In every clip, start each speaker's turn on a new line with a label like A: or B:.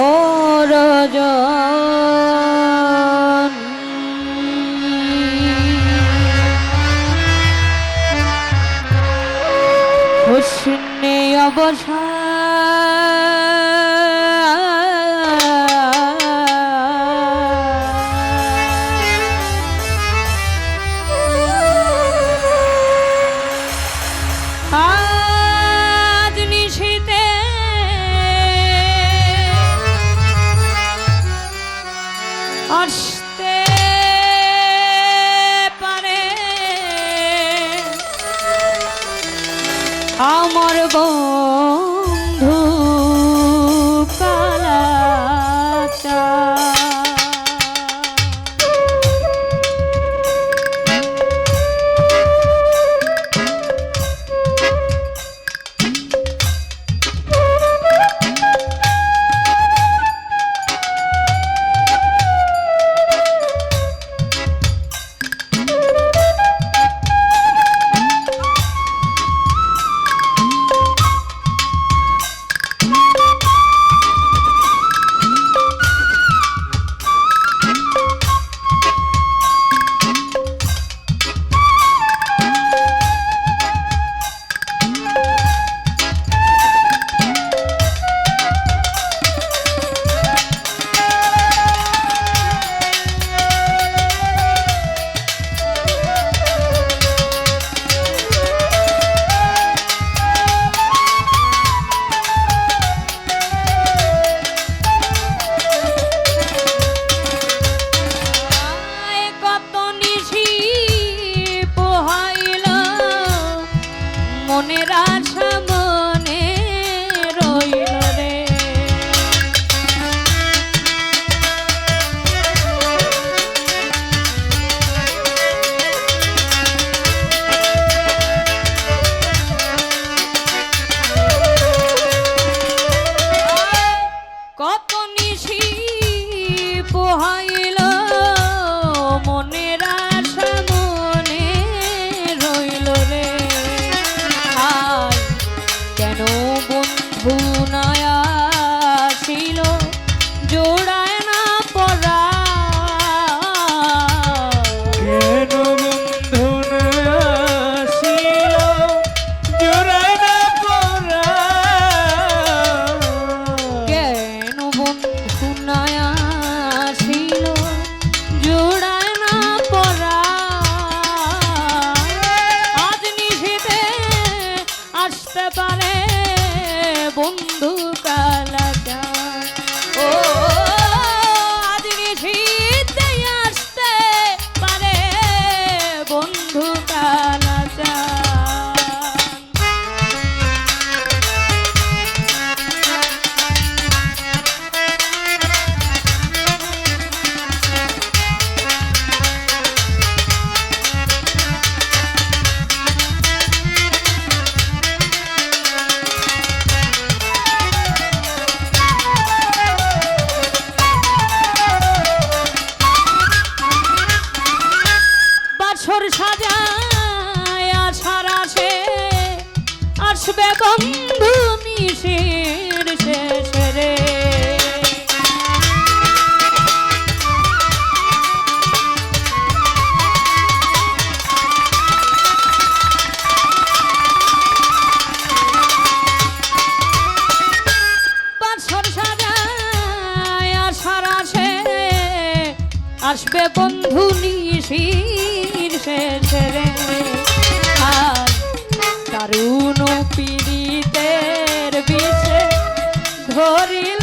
A: ও রজা করবো আসবে বন্ধু নিশির শেষে আসবে বন্ধু নিশির শেষে রে। পীড়িতের বিষে ধরিল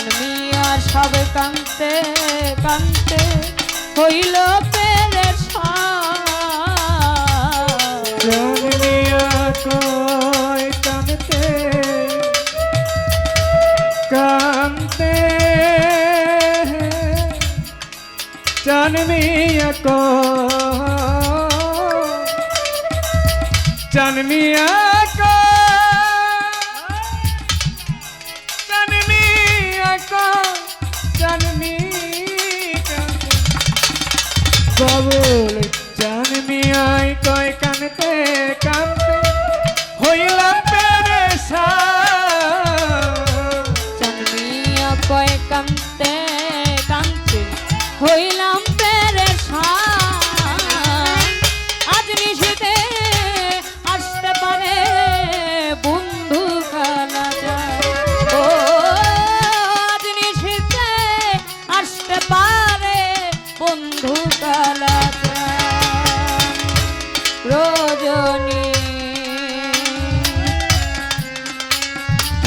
A: মন মিয়া সব কানতে কানতে হইল পেরে
B: কানতে কানতে জন্মিয়া কো জন্মিয়া
A: কবল